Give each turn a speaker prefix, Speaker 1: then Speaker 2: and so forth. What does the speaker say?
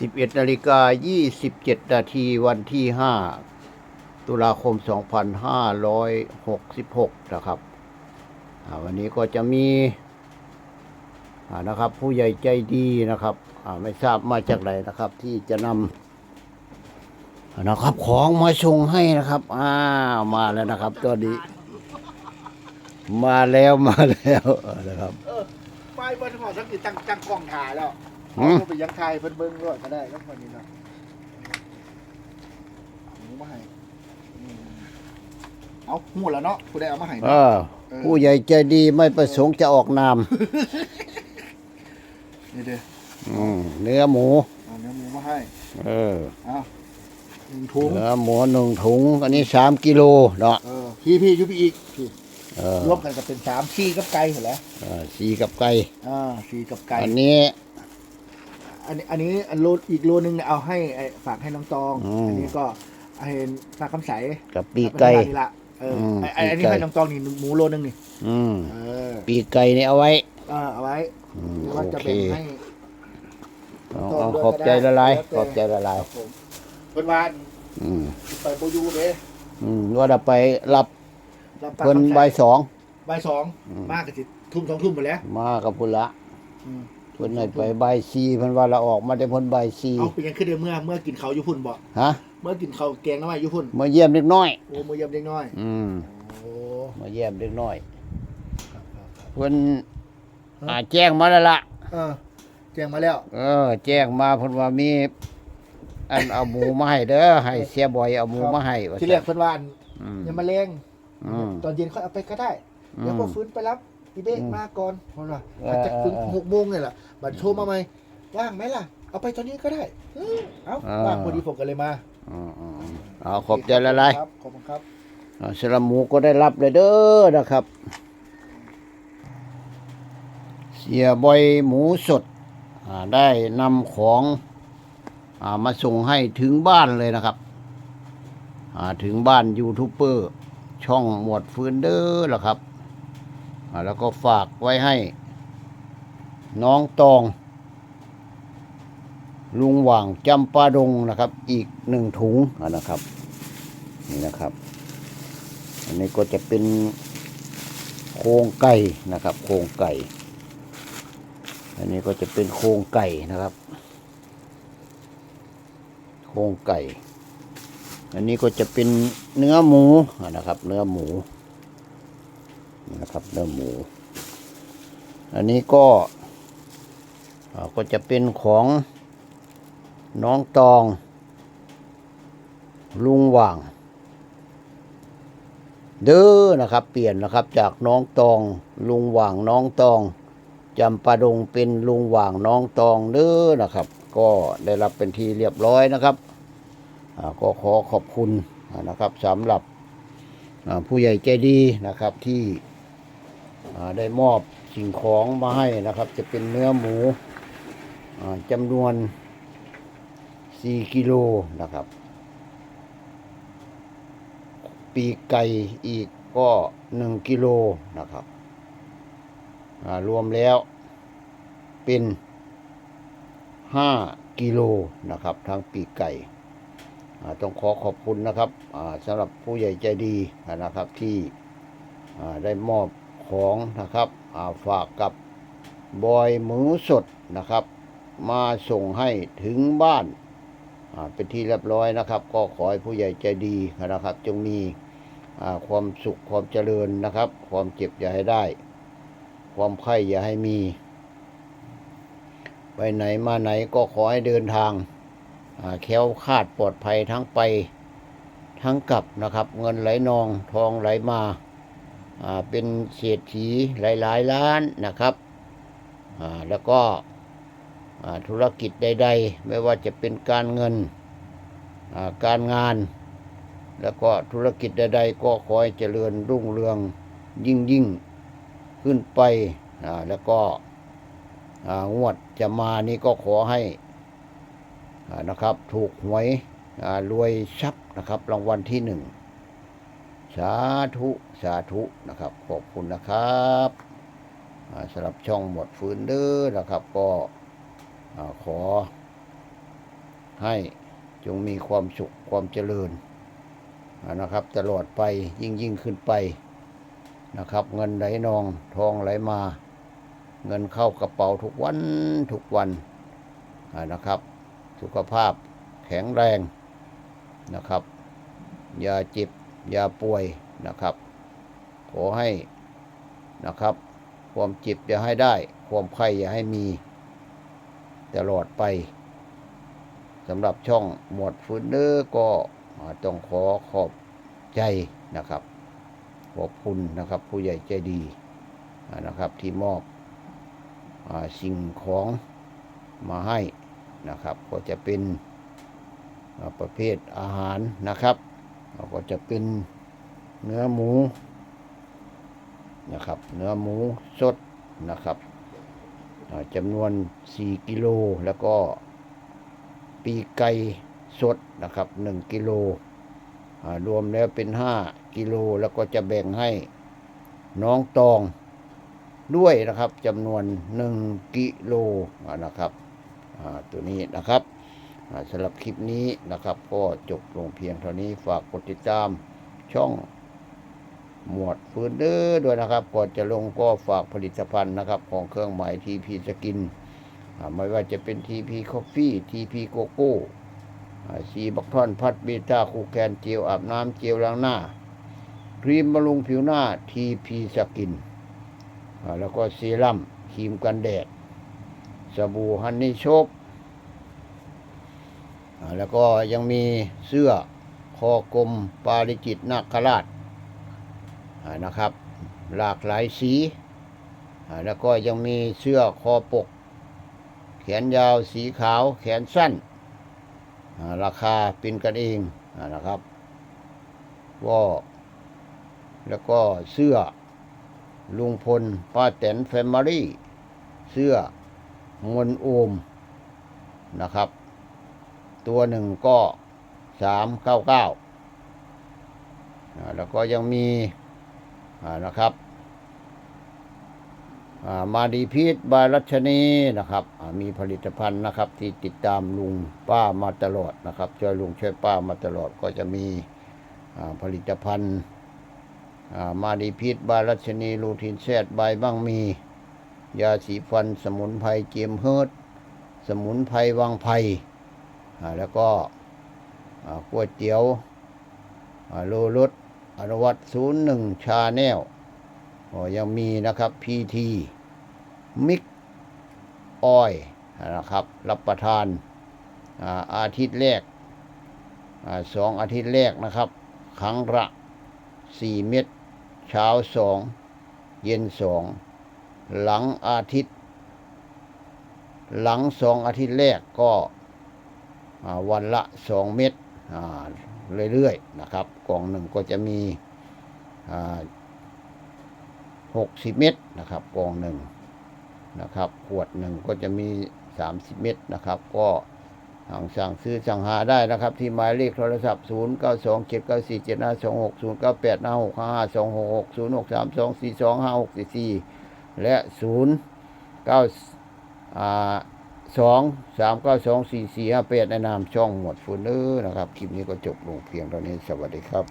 Speaker 1: 11นาฬิกา 27 นาทีวันที่ 5 ตุลาคม 2566 นะครับ วันนี้ก็จะมีนะครับ ผู้ใหญ่ใจดีนะครับ ไม่ทราบมาจากไหนนะครับ ที่จะนำนะครับของมาส่งให้นะครับอ้ามาแล้วนะครับตอนนี้ มาแล้วมาแล้วนะครับ
Speaker 2: ไฟเบิ้ลหอสักทีตั้งตั้งกล้องถ่ายแล้ว เอาไปยังถ่ายเพิ่นเบิ้งด้วยก็ได้ก็คนนี้เนาะหมูมาให้อืมเอาหูแล้วเนาะผู้ใดเอามาให้
Speaker 1: เอ
Speaker 2: เนาะ
Speaker 1: อ ผู้ใหญ่ใจดีไม่ประสงค์จะออกนาม
Speaker 2: นี่เด้อ
Speaker 1: อืมเนื้อหมู
Speaker 2: เอาเนื้อหมูมาให้
Speaker 1: เออ
Speaker 2: เอาหนึ่งถุง
Speaker 1: เนื้อหมูหนึ่งถุง อันนี้สามกิโลเนาะ
Speaker 2: เออพี่พี่ยุบอีกพี่
Speaker 1: เออ
Speaker 2: รวมกันก็เป็นสามชีกับไก่เห็นแล้ว
Speaker 1: เออสีกับไก่
Speaker 2: อ่าชีกับไก่
Speaker 1: อันนี้
Speaker 2: อันนี้อันนี้อันโลอีกโลนึงเนี่ยเอาให้ไอ้ฝากให้น้องตอง
Speaker 1: อืม
Speaker 2: อันนี้ก็ให้ฝากคำใส
Speaker 1: กับปีกไก่
Speaker 2: เอาปให้ร้านนี่ละเอออ
Speaker 1: ม
Speaker 2: ไอ้ไอ้อันนี้
Speaker 1: ปีกไก่
Speaker 2: ให้น้องตองนี่หมูโลนึงนี่
Speaker 1: อืม
Speaker 2: เออ
Speaker 1: ปีกไก่นี่เอาไว้
Speaker 2: เออเอาไว้
Speaker 1: อืม
Speaker 2: ว่า
Speaker 1: โอ
Speaker 2: จะ
Speaker 1: เค
Speaker 2: เป็นให้
Speaker 1: เอาเอาขอบใจละลายขอบใจละลาย
Speaker 2: ครับผมเพิ่นวาน
Speaker 1: อืม
Speaker 2: ไปโบอยูเด้
Speaker 1: อืมว่าจะไปรับ
Speaker 2: รับปาก
Speaker 1: เพิ่น
Speaker 2: คำใส
Speaker 1: ใบายสอง
Speaker 2: บ่ายสอง
Speaker 1: อืม
Speaker 2: มากกันสิทุ่มสองทุ่มไปแล้ว
Speaker 1: มากับพุ่นละ
Speaker 2: อืม
Speaker 1: เพิ่นให้ไปใบายสีเพิ่นว่าเราออกมาได้เพิ่นใบายสี
Speaker 2: เอาเป็นยังขึ้นเดือเมื่อเมื่อกินเขาวอยู่พุ่นบ่
Speaker 1: ฮะ
Speaker 2: เมื่อกินเขาวแกงน้ำมันอยู่พุ่น
Speaker 1: มาเยี่ยมเล็กน้อย
Speaker 2: โอ้มือเยี่ยมเด็กน้อย
Speaker 1: อืม
Speaker 2: โอ้
Speaker 1: มาเยี่ยมเล็กน้อย
Speaker 2: ครับครับครับ
Speaker 1: เพิ่นอ่าแจ้งมาแล้วล่ะ
Speaker 2: เออแจ้งมาแล้ว
Speaker 1: เออ แจ้งมาเพิ่นว่ามี อันเอาหมูมาให้เด้อให้เสียบ่อยเอาหมูมาให้ว่า
Speaker 2: ที่แรกเพิ่นว่าอัน
Speaker 1: อืม
Speaker 2: อย่ามาเร่ง
Speaker 1: อืม
Speaker 2: ตอนเย็นค่อยเอาไปก็ได้ เดี๋ยวพอฟื้นไปรับ อีเบ้
Speaker 1: อืม
Speaker 2: มาก่อนเพราะว่า
Speaker 1: เออ
Speaker 2: อาจจะถึง
Speaker 1: เออเออ
Speaker 2: หกโมงเนี่ยแหละบัตรโทรมาไหมว่างไหมล่ะ เอาไปตอนนี้ก็ได้เออเอา
Speaker 1: เออ
Speaker 2: ว่างพอดีผมก็เลยมา
Speaker 1: อืมอืมอืมเอาขอบใจละลาย
Speaker 2: ครับขอบคุณครับ
Speaker 1: อ่าสลัมหมูก็ได้รับเลยเด้อนะครับ เสียบอยหมูสดอ่าได้นำของอ่ามาส่งให้ถึงบ้านเลยนะครับอ่าถึงบ้านยูทูบเบอร์ช่องหมวดฟืนเด้อละครับอ่า แล้วก็ฝากไว้ให้ น้องตอง ลุงหว่างจำปาดงนะครับ อีกหนึ่งถุงนะครับ นี่นะครับ อันนี้ก็จะเป็นโครงไก่นะครับ โครงไก่ อันนี้ก็จะเป็นโครงไก่นะครับ โครงไก่ อันนี้ก็จะเป็นเนื้อหมูนะครับ เนื้อหมู นะครับเนื้อหมู อันนี้ก็ก็จะเป็นของน้องตอง ลุงหว่าง เด้อนะครับ เปลี่ยนนะครับจากน้องตอง ลุงหว่างน้องตองจำปาดงเป็นลุงหว่างน้องตองเด้อนะครับ ก็ได้รับเป็นทีเรียบร้อยนะครับก็ขอขอบคุณนะครับสำหรับผู้ใหญ่ใจดีนะครับที่ ได้มอบสิ่งของมาให้นะครับ จะเป็นเนื้อหมูจำนวน 4 กิโลนะครับ ปีกไก่อีกก็หนึ่งกิโลนะครับรวมแล้วเป็นห้ากิโลนะครับทางปีกไก่ต้องขอขอบคุณนะครับสำหรับผู้ใหญ่ใจดีนะครับที่ได้มอบ ของนะครับาฝากกับบอยหมูสดนะครับ มาส่งให้ถึงบ้านาเป็นที่เรียบร้อยนะครับ ก็ขอให้ผู้ใหญ่ใจดีนะครับ จงมีความสุขความเจริญนะครับ ความเจ็บอย่าให้ได้ ความไข้อย่าให้มี ไปไหนมาไหนก็ขอให้เดินทางาแค้วคาดปลอดภัยทั้งไปทั้งกลับนะครับ เงินไหลนองทองไหลมา เป็นเศรษฐีหลายๆล้านนะครับอ่าแล้วก็อ่าธุรกิจใด ๆ ไม่ว่าจะเป็นการเงินอ่าการงาน แล้วก็ธุรกิจใด ๆ ก็ขอให้เจริญรุ่งเรืองยิ่งยิ่งขึ้นไปอ่าแล้วก็อ่างวดจะมานี้ก็ขอให้อ่านะครับถูกหวยอ่ารวยทรัพย์นะครับรางวัลที่หนึ่ง สาธุสาธุนะครับ ขอบคุณนะครับสำหรับช่องหมดฟื้นเด้อนะครับ ก็ขอให้จงมีความสุขความเจริญนะครับ ตลอดไปยิ่งยิ่งขึ้นไปนะครับ เงินไหลนองทองไหลมา เงินเข้ากระเป๋าทุกวันทุกวันนะครับ สุขภาพแข็งแรงนะครับ อย่าเจ็บ อย่าป่วยนะครับ ขอให้นะครับ ความจ็บอย่าให้ได้ ความไข้อย่าให้มีตลอดไปสำหรับช่องหมวดฟื้นเด้อก็ต้องขอขอบใจนะครับ ขอบคุณนะครับผู้ใหญ่ใจดีนะครับที่มอบอสิ่งของมาให้นะครับ ก็จะเป็นประเภทอาหารนะครับ แล้วก็จะเป็นเนื้อหมูนะครับ เนื้อหมูสดนะครับจำนวน 4 กิโลแล้วก็ปีไก่สดนะครับ 1 กิโลรวมแล้วเป็น 5 กิโลแล้วก็จะแบ่งให้น้องตองด้วยนะครับจำนวน 1 กิโลนะครับตัวนี้นะครับ สำหรับคลิปนี้นะครับ ก็จบลงเพียงเท่านี้ฝากกดติดตามช่องหมวดฟื้นเด้อด้วยนะครับ ก่อนจะลงก็ฝากผลิตภัณฑ์นะครับ ของเครื่องหมายทีพีสกินไม่ว่าจะเป็นทีพีคอฟฟี่ทีพีโกโก้ซีบักทอนพัดเบต้าคูแคนเจลอาบน้ำเจลล้างหน้าครีมบำรุงผิวหน้าทีพีสกิน แล้วก็เซรั่มครีมกันแดดสบู่ฮันนี่โชคอ่า แล้วก็ยังมีเสื้อคอกลมปาริจิตนาคราชนะครับ หลากหลายสีแล้วก็ยังมีเสื้อคอปก แขนยาวสีขาวแขนสั้น ราคาเป็นกันเองนะครับก็แล้วก็เสื้อลุงพลป้าแตนแฟมิลี่ เสื้อมวลโอมนะครับ ตัวหนึ่งก็สามเก้าเก้าแล้วก็ยังมีนะครับมาดีพีทบายรัชนีนะครับมีผลิตภัณฑ์นะครับ ที่ติดตามลุงป้ามาตลอดนะครับช่วยลุงช่วยป้ามาตลอดก็จะมีผลิตภัณฑ์มาดีพิษบารัชนีลูทินแซดใบบ้างมี ยาสีฟันสมุนไพรเจียมเฮิร์ตสมุนไพรวังไพรอ่ แล้วก็อ่าก๋วยเตี๋ยวโลรสอนุวัตศูนย์หนึ่งชาแนลยังมีนะครับพีทีมิกออยนะครับ รับประทานอาทิตย์แรกสองอาทิตย์แรกนะครับ ครั้งละสี่เม็ดเช้าสองเย็นสองหลังอาทิตย์ หลังสองอาทิตย์แรกก็ วันละสองเม็ดเรื่อยๆนะครับ กล่องหนึ่งก็จะมีหกสิบเม็ดนะครับกล่องหนึ่งนะครับขวดหนึ่งก็จะมีสามสิบเม็ดนะครับ ก็สั่งสั่งซื้อสั่งหาได้นะครับ ที่หมายเลขโทรศัพท์ 0 9 2 7 9 4 7 5 2 6 0 9 8 5 6 5 2 6 6 0 6 3 2 4 2 5 6 4 4 และ 0 9อ่า สองสามเก้าสองสี่สี่ห้าแปดในนามช่องหมวดฟูนเนอร์นะครับ คลิปนี้ก็จบลงเพียงเท่านี้สวัสดีครับ